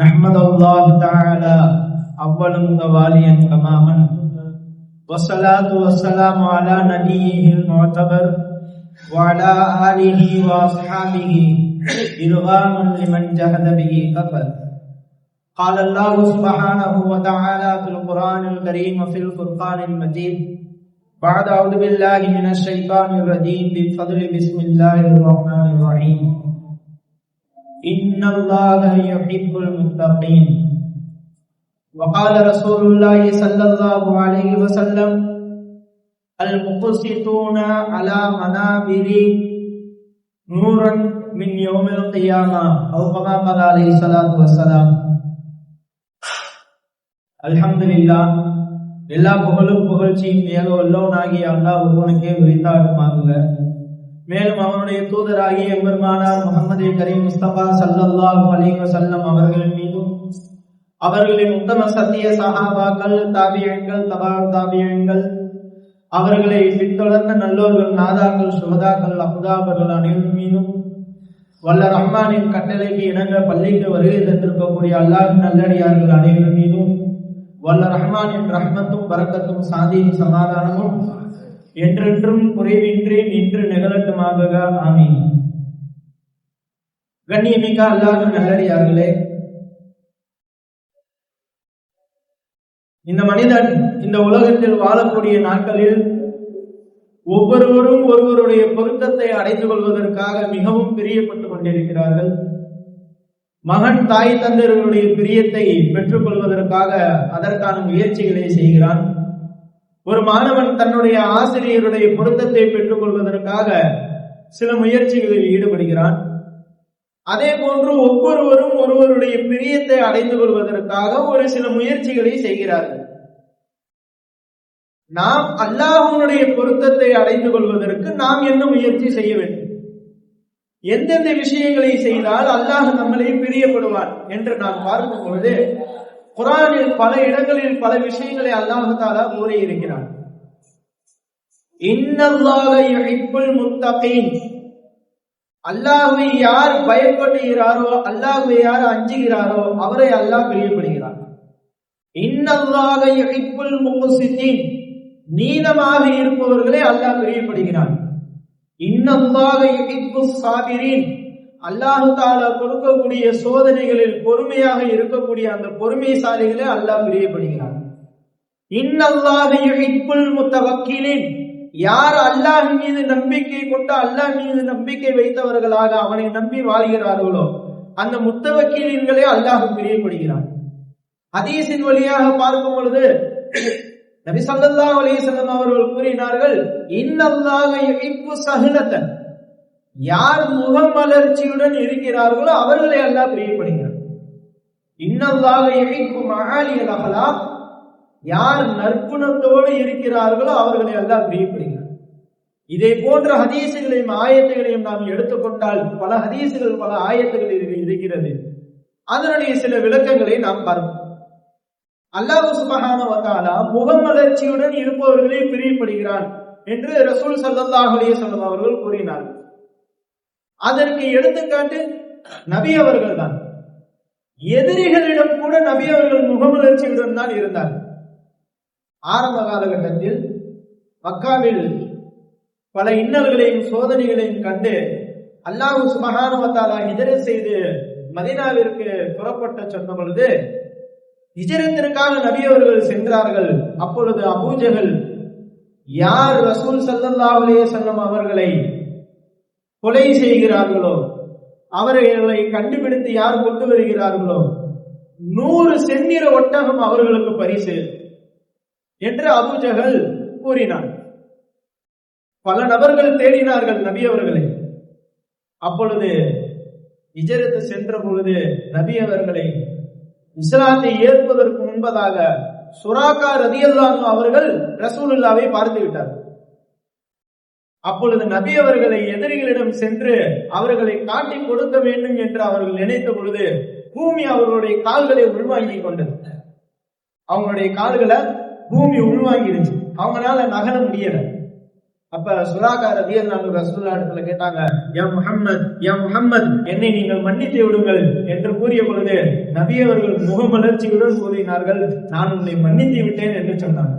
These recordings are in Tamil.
نحمد الله تعالى أولا وواليا تماما والصلاة والسلام على نبيه المعتبر وعلى آله وأصحابه إرغاما لمن جهد به كفر قال الله سبحانه وتعالى في القرآن الكريم وفي الفرقان المجيد بعد أعوذ بالله من الشيطان الرجيم بفضل بسم الله الرحمن الرحيم إن الله يحب المتقين وقال رسول الله صلى الله عليه وسلم المقسطون على منابر نورا من يوم القيامة أو كما قال عليه الصلاة والسلام அல்ஹம்துலில்லாஹ் எல்லா புகழும் புகழ்ச்சியும் ஏக வல்லவனாகிய அல்லாஹ் ஒருவனுக்கே உரித்தாடுமாறுங்க மேலும் அவனுடைய தூதராகிய பெருமானார் முகமது கரீம் முஸ்தபா சல்லல்லாஹு அலைஹி வஸல்லம் அவர்கள் மீதும் அவர்களின் உத்தம சத்திய சகாபாக்கள் தாபியங்கள் தபா தாபியங்கள் அவர்களை பின்தொடர்ந்த நல்லோர்கள் நாதாக்கள் சுகதாக்கள் அமுதாபர்கள் அனைவரும் மீதும் வல்ல ரஹ்மானின் கட்டளைக்கு இணங்க பள்ளிக்கு வருகை தந்திருக்கக்கூடிய அல்லாஹ் நல்லடியார்கள் அனைவரும் மீதும் வல்ல ரஹ்மானின் ரஹ்மத்தும் பரக்கத்தும் சாந்தியும் சமாதானமும் என்றென்றும் குறைவின்றி நின்று நிகழட்டுமாக ஆமீன். கண்ணியமிக்க அல்லாஹ் நல்லடியார்களே இந்த மனிதன் இந்த உலகத்தில் வாழக்கூடிய நாட்களில் ஒவ்வொருவரும் ஒருவருடைய பொருத்தத்தை அடைந்து கொள்வதற்காக மிகவும் பிரியப்பட்டுக் கொண்டிருக்கிறார்கள். மகன் தாய் தந்தையர்களுடைய பிரியத்தை பெற்றுக் கொள்வதற்காக அதற்கான முயற்சிகளை செய்கிறான். ஒரு மாணவன் தன்னுடைய ஆசிரியருடைய பொருத்தத்தை பெற்றுக் கொள்வதற்காக சில முயற்சிகளில் ஈடுபடுகிறான். அதே போன்று ஒவ்வொருவரும் ஒருவருடைய பிரியத்தை அடைந்து கொள்வதற்காக ஒரு சில முயற்சிகளை செய்கிறார்கள். நாம் அல்லாஹனுடைய பொருத்தத்தை அடைந்து கொள்வதற்கு நாம் என்ன முயற்சி செய்ய வேண்டும்? எந்தெந்த விஷயங்களை செய்தால் அல்லாஹ் நம்மளை பிரியப்படுவான் என்று நான் பார்க்கும் பொழுது குரானில் பல இடங்களில் பல விஷயங்களை அல்லாஹால கூறி இருக்கிறான் அல்லாஹுவை யார் பயப்படுகிறாரோ அல்லாஹுவை யார் அஞ்சுகிறாரோ அவரை அல்லாஹ் பிரியப்படுகிறார் இன்னல்லாக இழைப்புல் முகசித்தின் நீளமாக இருப்பவர்களே அல்லாஹ் பிரியப்படுகிறான். இன்னல்லாக இழைப்பு சாபிரின். அல்லாஹு தாலா கொடுக்கக்கூடிய சோதனைகளில் பொறுமையாக இருக்கக்கூடிய அந்த பொறுமைசாலிகளை அல்லாஹ் பிரியப்படுகிறார் இன்னல்லாக இழைப்புல் யார் அல்லாஹ் மீது நம்பிக்கை கொண்டு அல்லாஹ் மீது நம்பிக்கை வைத்தவர்களாக அவனை நம்பி வாழ்கிறார்களோ அந்த முத்தவக்கீலின்களே அல்லாஹ் பிரியப்படுகிறான். அதீசின் வழியாக பார்க்கும் பொழுது நபி சல்லா அலிசல்லம் அவர்கள் கூறினார்கள் இன்னல்லாக இழிப்பு சகுலத்தன் யார் முகமலர்ச்சியுடன் இருக்கிறார்களோ அவர்களை அல்லாஹ் பிரியப்படுகிறார் இன்னல்லாக இழைக்கும் மகாலியல் அகலா யார் நற்குணத்தோடு இருக்கிறார்களோ அவர்களை எல்லாம் பிரியப்படுகிறார் இதே போன்ற ஹதீசுகளையும் ஆயத்துகளையும் நாம் எடுத்துக்கொண்டால் பல ஹதீசுகள் பல ஆயத்துகள் இருக்கிறது. அதனுடைய சில விளக்கங்களை நாம் பார்ப்போம். அல்லாஹு சுபகான வந்தாலா முகமலர்ச்சியுடன் இருப்பவர்களே பிரியப்படுகிறான் என்று ரசூல் சல்லாஹ் சொல்லம் அவர்கள் கூறினார்கள். அதற்கு எடுத்துக்காட்டு நபி அவர்கள் தான். எதிரிகளிடம் கூட நபி அவர்கள் முகமலர்ச்சியுடன் தான் இருந்தார்கள் ஆரம்ப காலகட்டத்தில் மக்காவில் பல இன்னல்களையும் சோதனைகளையும் கண்டு அல்லாஹு சுமகானுவத்தாலா இதரை செய்து மதினாவிற்கு புறப்பட்ட சொன்ன பொழுது இஜரத்திற்காக நபியவர்கள் சென்றார்கள். அப்பொழுது அபூஜகள் யார் ரசூல் சல்லல்லா அலைய செல்லம் அவர்களை கொலை செய்கிறார்களோ? அவர்களை கண்டுபிடித்து யார் கொண்டு வருகிறார்களோ? நூறு செந்நிற ஒட்டகம் அவர்களுக்கு பரிசு என்று அபுஜகல் கூறினார் பல நபர்கள் தேடினார்கள் நபி அவர்களை. அப்பொழுது இஜரத்து சென்ற பொழுது நபி அவர்களை இஸ்லாத்தை ஏற்பதற்கு முன்பதாக சுராக்கா ரதியல்லானு அவர்கள் ரசூலுல்லாவை பார்த்து விட்டார் அப்பொழுது நபி அவர்களை எதிரிகளிடம் சென்று அவர்களை காட்டி கொடுக்க வேண்டும் என்று அவர்கள் நினைத்த பொழுது பூமி அவர்களுடைய கால்களை உள்வாங்கி கொண்டது. அவங்களுடைய கால்களை பூமி உள்வாங்கிடுச்சு. அவங்களால நகர முடியல. அப்ப சுதாகார ரதியல்லாஹு ரசூல்லா இடத்துல கேட்டாங்க யா முகம்மது யா முகம்மது என்னை நீங்கள் மன்னித்து விடுங்கள் என்று கூறிய பொழுது நபி அவர்கள் முகமலர்ச்சியுடன் கூறினார்கள் நான் உன்னை மன்னித்து விட்டேன் என்று சொன்னார்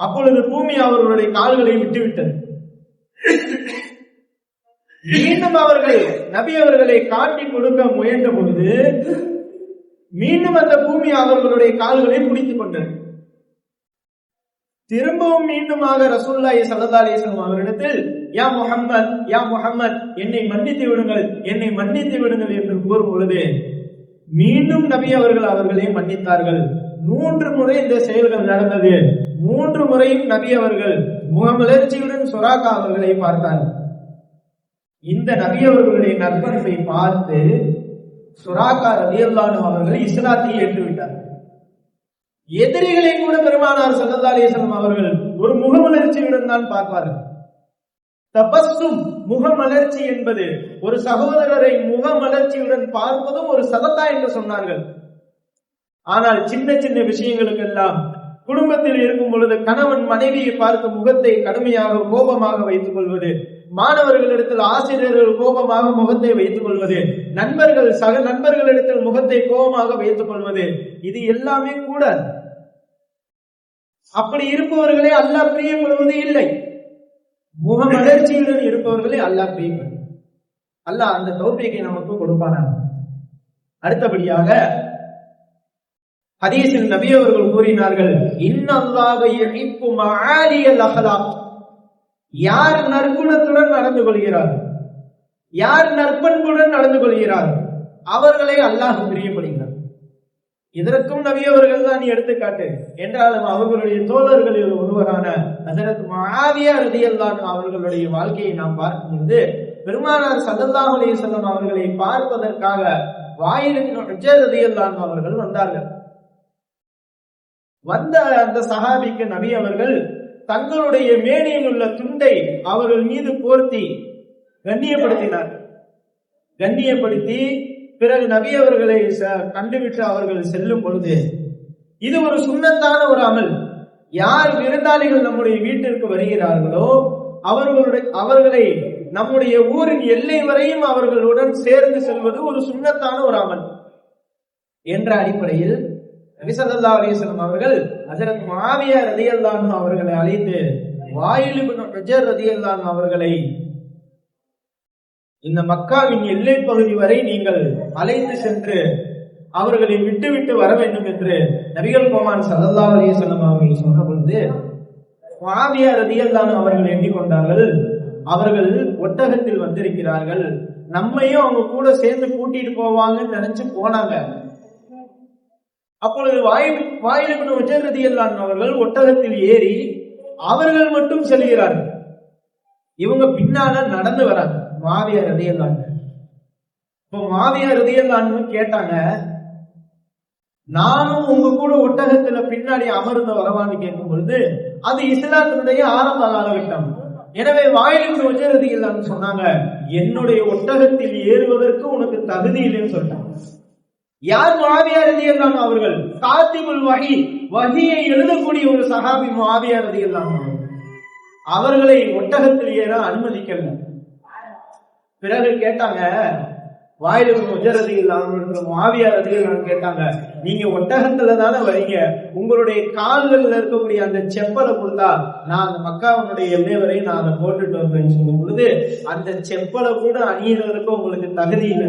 அப்பொழுது பூமி அவர்களுடைய கால்களை விட்டுவிட்டது. மீண்டும் அவர்கள் நபி அவர்களை காட்டி கொடுக்க முயன்ற பொழுது மீண்டும் அந்த பூமி அவர்களுடைய கால்களை பிடித்துக் கொண்டது. திரும்பவும் மீண்டுமாக ரசூல்லாய் சல்லா அலிஸ்லாம் அவரிடத்தில் யா முஹம்மத் யா முஹம்மத் என்னை மன்னித்து விடுங்கள் என்னை மன்னித்து விடுங்கள் என்று கூறும் பொழுது மீண்டும் நபி அவர்கள் அவர்களை மன்னித்தார்கள். மூன்று முறை இந்த செயல்கள் நடந்தது. மூன்று முறையும் நபி அவர்கள் முகமலர்ச்சியுடன் சுராக்கா அவர்களை பார்த்தார்கள். இந்த நபி அவர்களுடைய நற்பண்பை பார்த்து சுராக்கா ரலியல்லானு அவர்கள் இஸ்லாத்தை ஏற்றுவிட்டார். எதிரிகளை கூட பெருமானார் சல்லா அலிஸ்லாம் அவர்கள் ஒரு முகமலர்ச்சியுடன் தான் பார்ப்பார்கள். தபஸ்ஸும் முகமலர்ச்சி என்பது ஒரு சகோதரரை முகமலர்ச்சியுடன் பார்ப்பதும் ஒரு சதத்தா என்று சொன்னார்கள். ஆனால் சின்ன சின்ன விஷயங்களுக்கெல்லாம் குடும்பத்தில் இருக்கும் பொழுது கணவன் மனைவியை பார்த்து முகத்தை கடுமையாக கோபமாக வைத்துக் கொள்வது மாணவர்களிடத்தில் ஆசிரியர்கள் கோபமாக முகத்தை வைத்துக் கொள்வது நண்பர்கள் சக நண்பர்களிடத்தில் முகத்தை கோபமாக வைத்துக் கொள்வது இது எல்லாமே கூட அப்படி இருப்பவர்களே அல்லாஹ் பிரியப்படுவது இல்லை. முகமலர்ச்சியுடன் இருப்பவர்களே அல்லாஹ் பிரியப்படும் அல்லாஹ் அந்த தௌபியத்தை நமக்கு கொடுப்பானா அடுத்தபடியாக ஹதீஸில் நபி அவர்கள் கூறினார்கள் இன்னல்லாக யார் நற்குணத்துடன் நடந்து கொள்கிறார்? யார் நற்பண்புடன் நடந்து கொள்கிறார்? அவர்களை அல்லாஹ் பிரியப்படுகிறார் இதற்கும் நபி அவர்கள் தான் எடுத்துக்காட்டு. என்றாலும் அவர்களுடைய தோழர்களில் ஒருவரான ஹசரத் மாவியா ரதியல்லான் அவர்களுடைய வாழ்க்கையை நாம் பார்க்கும்போது பெருமானார் சல்லல்லாஹு செல்லும் அவர்களை பார்ப்பதற்காக வாயிலின் ரதியல்லான் அவர்கள் வந்தார்கள். வந்த அந்த சஹாபிக்கு நபி அவர்கள் தங்களுடைய மேடையில் உள்ள துண்டை அவர்கள் மீது போர்த்தி கண்ணியப்படுத்தினார். கண்ணியப்படுத்தி பிறகு நபி அவர்களை கண்டுவிட்டு அவர்கள் செல்லும் பொழுது இது ஒரு சுண்ணத்தான ஒரு அமல். யார் விருந்தாளிகள் நம்முடைய வீட்டிற்கு வருகிறார்களோ அவர்களுடைய அவர்களை நம்முடைய ஊரின் எல்லை வரையும் அவர்களுடன் சேர்ந்து செல்வது ஒரு சுண்ணத்தான ஒரு அமல். என்ற அடிப்படையில் நபிசல்லா அலிஸ்லாம் அவர்கள் ஹசரத் மாவியா ரதியல்லான் அவர்களை அழைத்து வாயிலுபின் ரதியல்லான் அவர்களை இந்த மக்காவின் எல்லை பகுதி வரை நீங்கள் அழைத்து சென்று அவர்களை விட்டு விட்டு வர வேண்டும் என்று நபிகள் கோமான் சல்லல்லா அலிஸ்லாம் அவர்கள் சொன்ன பொழுது மாவியா ரதியல்லான் அவர்கள் எண்ணிக்கொண்டார்கள் அவர்கள் ஒட்டகத்தில் வந்திருக்கிறார்கள். நம்மையும் அவங்க கூட சேர்ந்து கூட்டிட்டு போவாங்கன்னு நினைச்சு போனாங்க. அப்பொழுது வாயில் வாயிலிபின் உஜரதியல்லான் அவர்கள் ஒட்டகத்தில் ஏறி அவர்கள் மட்டும் செல்கிறார்கள். இவங்க பின்னால நடந்து வராங்க. மாவியா ரதியல்லான் இப்போ மாவியா ரதியல்லான்னு கேட்டாங்க நானும் உங்க கூட ஒட்டகத்துல பின்னாடி அமர்ந்து வரவான்னு கேட்கும் பொழுது அது இஸ்லாத்தினுடைய ஆரம்ப காலகட்டம். எனவே வாயிலுக்கு உஜரதி இல்லான்னு சொன்னாங்க என்னுடைய ஒட்டகத்தில் ஏறுவதற்கு உனக்கு தகுதி இல்லைன்னு சொல்லிட்டாங்க. யார் மாவியார் ரதியல்லான் அவர்கள்? காத்திபுல் வகி வகியை எழுதக்கூடிய ஒரு சகாபி மாவியார் ரதியல்லான் அவர்களை. ஒட்டகத்தில் ஏற அனுமதிக்கல பிறகு கேட்டாங்க வாயிலுக்கு முஜரதி இல்லாம மாவியார் ரதியல்லான் கேட்டாங்க நீங்க ஒட்டகத்துல தானே வரீங்க உங்களுடைய கால்களில் இருக்கக்கூடிய அந்த செப்பலை கொடுத்தா நான் அந்த மக்காவனுடைய எண்ணெய் வரை நான் அதை போட்டுட்டு வந்தேன்னு சொல்லும் பொழுது அந்த செப்பலை கூட அணியிறதுக்கு உங்களுக்கு தகுதி இல்லை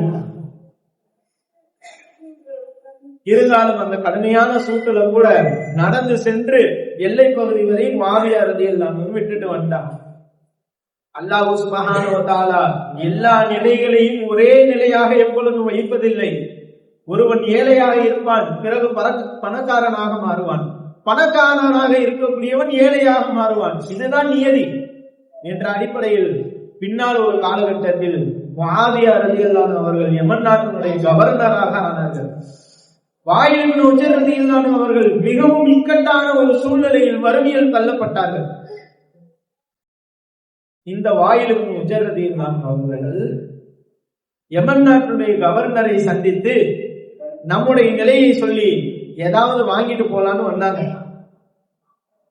இருந்தாலும் அந்த கடுமையான சூட்டுல கூட நடந்து சென்று எல்லை பகுதி வரை மாவியா ரதி எல்லாமும் விட்டுட்டு வந்தான். அல்லாஹு சுபஹானுவத்தாலா எல்லா நிலைகளையும் ஒரே நிலையாக எப்பொழுதும் வைப்பதில்லை. ஒருவன் ஏழையாக இருப்பான் பிறகு பணக்காரனாக மாறுவான். பணக்காரனாக இருக்கக்கூடியவன் ஏழையாக மாறுவான். இதுதான் நியதி என்ற அடிப்படையில் பின்னால் ஒரு காலகட்டத்தில் மாவியா ரதியல்லான் அவர்கள் எமன் நாட்டினுடைய கவர்னராக ஆனார்கள். வாயிலின் உச்சரதியில்தான் அவர்கள் மிகவும் இக்கட்டான ஒரு சூழ்நிலையில் வறுமையில் தள்ளப்பட்டார்கள். இந்த வாயிலுக்கு உச்சரதியில் அவர்கள் யமன் நாட்டுடைய கவர்னரை சந்தித்து நம்முடைய நிலையை சொல்லி ஏதாவது வாங்கிட்டு போலான்னு வந்தாங்க.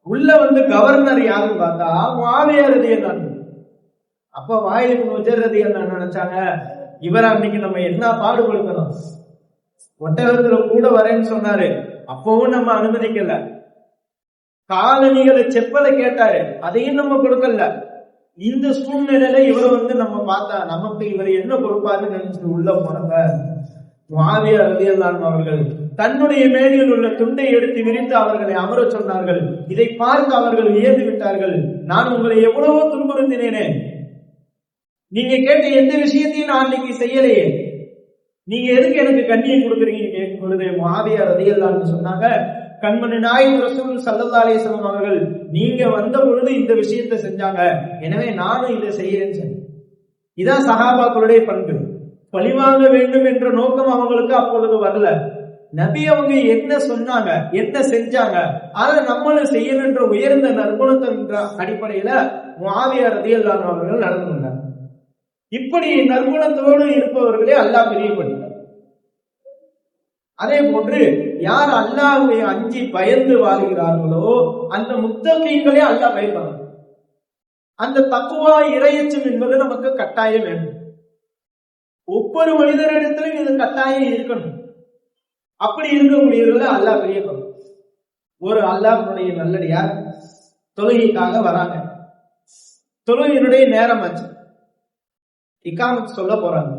உள்ள வந்து கவர்னர் யாருன்னு பார்த்தா மாவியாரதி என்ன அப்ப வாயிலுக்கு முஜரதி என்ன நினைச்சாங்க இவர் அன்னைக்கு நம்ம என்ன பாடுபடுத்தணும் ஒட்டகத்துல கூட வரேன்னு சொன்னாரு. அப்பவும் நம்ம அனுமதிக்கல. காலணிகளை செப்பலை கேட்டாரு. அதையும் நம்ம கொடுக்கல. இந்த சூழ்நிலையில இவரை வந்து நம்ம பார்த்தா நமக்கு இவர் என்ன பொறுப்பாருன்னு நினைச்சு உள்ள போனவங்க மாவிய ரதியல்லான் அவர்கள். தன்னுடைய மேடையில் உள்ள துண்டை எடுத்து விரித்து அவர்களை அமர சொன்னார்கள். இதை பார்த்து அவர்கள் உயர்ந்து விட்டார்கள். நான் உங்களை எவ்வளவோ துன்புறுத்தினேனே. நீங்க கேட்ட எந்த விஷயத்தையும் நான் அன்னைக்கு செய்யலையே. நீங்க எதுக்கு எனக்கு கண்ணியம் கொடுக்குறீங்க? கேட்கும் பொழுது மாவியா ரதியல்லான்னு சொன்னாங்க கண்மணி நாயின் ரசூல் சல்லல்லா அலிஸ்லாம் அவர்கள் நீங்க வந்த பொழுது இந்த விஷயத்தை செஞ்சாங்க. எனவே நானும் இதை செய்யறேன்னு சொன்னேன் இதான் சகாபாக்களுடைய பண்பு. பழிவாங்க வேண்டும் என்ற நோக்கம் அவங்களுக்கு அப்பொழுது வரல. நபி அவங்க என்ன சொன்னாங்க என்ன செஞ்சாங்க அதை நம்மளும் செய்யணுன்ற உயர்ந்த நற்குணத்தின் அடிப்படையில மாவியார் ரதியல்லான் அவர்கள் நடந்து இப்படி நற்குணத்தோடு இருப்பவர்களே அல்லாஹ் பிரியப்படுகிறார் அதே போன்று யார் அல்லாஹ்வை அஞ்சி பயந்து வாழ்கிறார்களோ அந்த முத்தகைகளே அல்லாஹ் பயப்படுறாங்க அந்த தக்குவா இரையச்சம் என்பது நமக்கு கட்டாயம் வேண்டும். ஒவ்வொரு மனிதரிடத்திலும் இது கட்டாயம் இருக்கணும். அப்படி இருக்கக்கூடியவர்கள் அல்லாஹ் பிரியப்படும் ஒரு அல்லாஹனுடைய நல்லடியார் தொழுகைக்காக வராங்க. தொழுகையினுடைய நேரம் ஆச்சு. இக்காமத்து சொல்ல போறாங்க.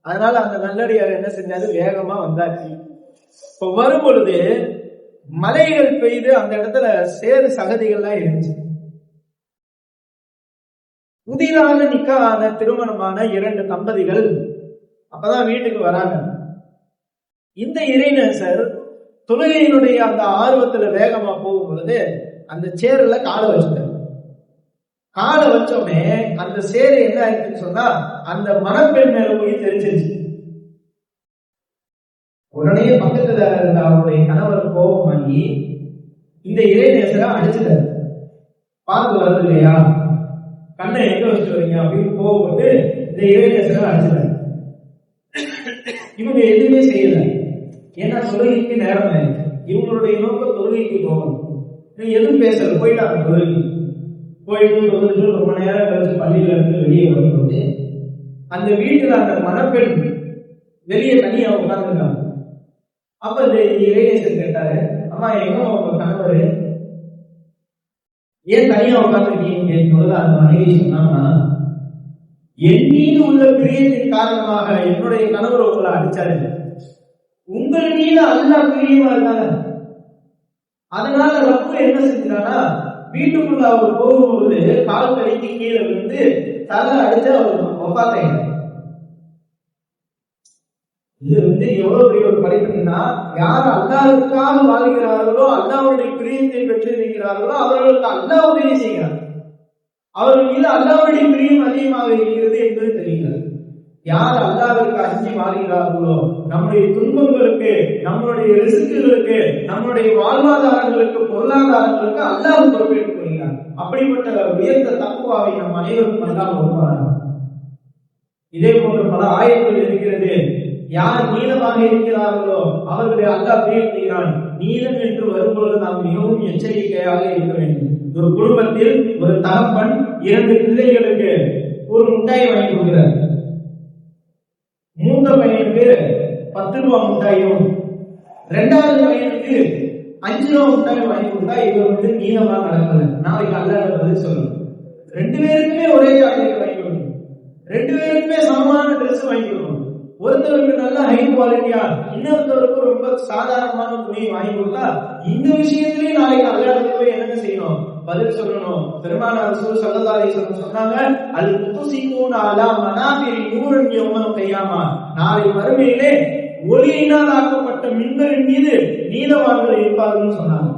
அதனால அந்த நல்லடியார் என்ன செஞ்சாரு? வேகமா வந்தாச்சு. இப்ப வரும் பொழுது மலைகள் பெய்து அந்த இடத்துல சேறு சகதிகள்லாம் இருந்துச்சு. புதிதாக நிக்கான திருமணமான இரண்டு தம்பதிகள் அப்பதான் வீட்டுக்கு வராங்க. இந்த இறைநேசர் தொழுகையினுடைய அந்த ஆர்வத்துல வேகமா போகும் பொழுது அந்த சேர்ல காலை வச்சுட்டார். காலை வச்சோமே அந்த சேரு என்ன ஆயிடுச்சுன்னு சொன்னா அந்த மணப்பெண் மேல போய் தெரிஞ்சிருச்சு. உடனே பக்கத்துல இருந்த அவருடைய கணவர் கோபமாகி இந்த இறைநேசரை அடிச்சுட்டாரு. பார்த்து வருது இல்லையா கண்ணை எங்க வச்சு வரீங்க அப்படின்னு கோவப்பட்டு இந்த இறைநேசரை அடிச்சுட்டாரு. இவங்க எதுவுமே செய்யல. ஏன்னா தொழுகைக்கு நேரம் இவங்களுடைய நோக்கம் தொழுகைக்கு போகணும். எதுவும் பேசல போயிட்டாங்க தொழுகைக்கு போயிட்டு வந்துட்டு ரொம்ப நேரம் கழிச்சு பள்ளியில இருந்து வெளியே வரும்போது அந்த வீட்டுல அந்த மணப்பெண் வெளியே தனியா உட்கார்ந்துருக்காங்க. அப்ப இளைஞர் கேட்டாரு அம்மா எங்க உங்க கணவர் ஏன் தனியா உட்கார்ந்துருக்கீங்க கேட்கும்போது அந்த மனைவி சொன்னாங்கன்னா என் உள்ள பிரியத்தின் காரணமாக என்னுடைய கணவர் உங்களை அடிச்சாரு. உங்கள் மீது அல்லா பிரியமா இருந்தாங்க அதனால ரப்பு என்ன செஞ்சானா வீட்டுக்குள்ள அவர் போகும்போது கால் கடைக்கு கீழே விழுந்து தலை அடிச்சு அவர் ஒப்பாத்தாங்க இது வந்து எவ்வளவு பெரிய ஒரு படிப்புன்னா யார் அல்லாவுக்காக வாழ்கிறார்களோ அல்லாவுடைய பிரியத்தை பெற்றிருக்கிறார்களோ அவர்களுக்கு அல்லா உதவி செய்கிறார். அவர்கள் மீது அல்லாவுடைய பிரியம் அதிகமாக இருக்கிறது என்பது தெரிகிறது. யார் அல்லாவிற்கு அஞ்சி வாழ்கிறார்களோ நம்முடைய துன்பங்களுக்கு நம்மளுடைய ரிசுக்குகளுக்கு நம்மளுடைய வாழ்வாதாரங்களுக்கு பொருளாதாரங்களுக்கு அல்லாஹ் பொறுப்பேற்றுக் கொள்கிறார் அப்படிப்பட்ட உயர்ந்த தக்குவாவை நம் அனைவரும் அல்லாஹ் வருவார்கள் இதே போன்ற பல ஆயங்கள் இருக்கிறது. யார் நீளமாக இருக்கிறார்களோ அவர்களை அல்லாஹ் பிரியப்படுகிறான் நீளம் என்று வரும்போது நாம் மிகவும் எச்சரிக்கையாக இருக்க வேண்டும். ஒரு குடும்பத்தில் ஒரு தகப்பன் இரண்டு பிள்ளைகளுக்கு ஒரு முட்டாய் வாங்கி கொடுக்கிறார். மூத்த பையனுக்கு பத்து ரூபா முட்டாயும் ரெண்டாவது பையனுக்கு அஞ்சு ரூபா முட்டாய் வாங்கி கொடுத்தா இவர் வந்து நீளமா நடக்கணும் நாளைக்கு அல்லாத பதில் சொல்லணும். ரெண்டு பேருக்குமே ஒரே சாக்லேட் வாங்கி கொடுக்கணும். ரெண்டு பேருக்குமே சமமான ட்ரெஸ் வாங்கி கொடுக்கணும். ஒருத்தருக்கு நல்ல ஹை குவாலிட்டியா இன்னொருத்தருக்கு ரொம்ப சாதாரணமான துணியை வாங்கி கொடுத்தா இந்த விஷயத்திலேயே நாளைக்கு அல்லாடத்துக்கு போய் என்ன செய்யணும்? பதில் சொல்லணும். பெருமானார் ரசூல் ஸல்லல்லாஹு சொன்னாங்க அது முத்துசிகூன அலா மனாபிரி நூறு யௌமல் கியாமா. நாளை மறுமையிலே ஒளியினால் ஆக்கப்பட்ட மின்பரின் மீது நீலவான்கள் இருப்பார்கள் சொன்னாங்க.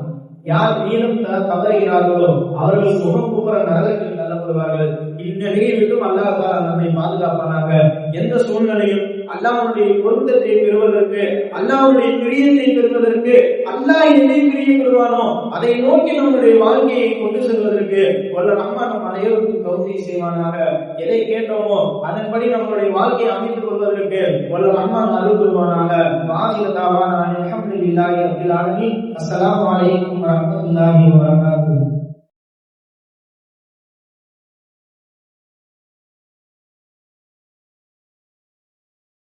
யார் நீளம் தவறுகிறார்களோ அவர்கள் முகம் குப்புற நரகத்தில் கொள்வார்கள் இந்த நிகழ்விலும் அல்லாஹ் நம்மை பாதுகாப்பானாங்க எந்த சூழ்நிலையும் அல்லாவுடைய பொருத்தத்தை பெறுவதற்கு அல்லாவுடைய பிரியத்தை பெறுவதற்கு அல்லாஹ் எதை பிரியப்படுவானோ அதை நோக்கி நம்முடைய வாழ்க்கையை கொண்டு செல்வதற்கு ஒரு அம்மா நம் அனைவருக்கும் கௌரி செய்வானாக. எதை கேட்டோமோ அதன்படி நம்மளுடைய வாழ்க்கையை அமைத்துக் கொள்வதற்கு ஒரு அம்மா அருள் புரிவானாக. வாதிகதாவான அலமதுல்லாஹி அப்துல் ஆலமி அஸ்ஸலாமு அலைக்கும் வரஹ்மத்துல்லாஹி வபரகாத்துஹு.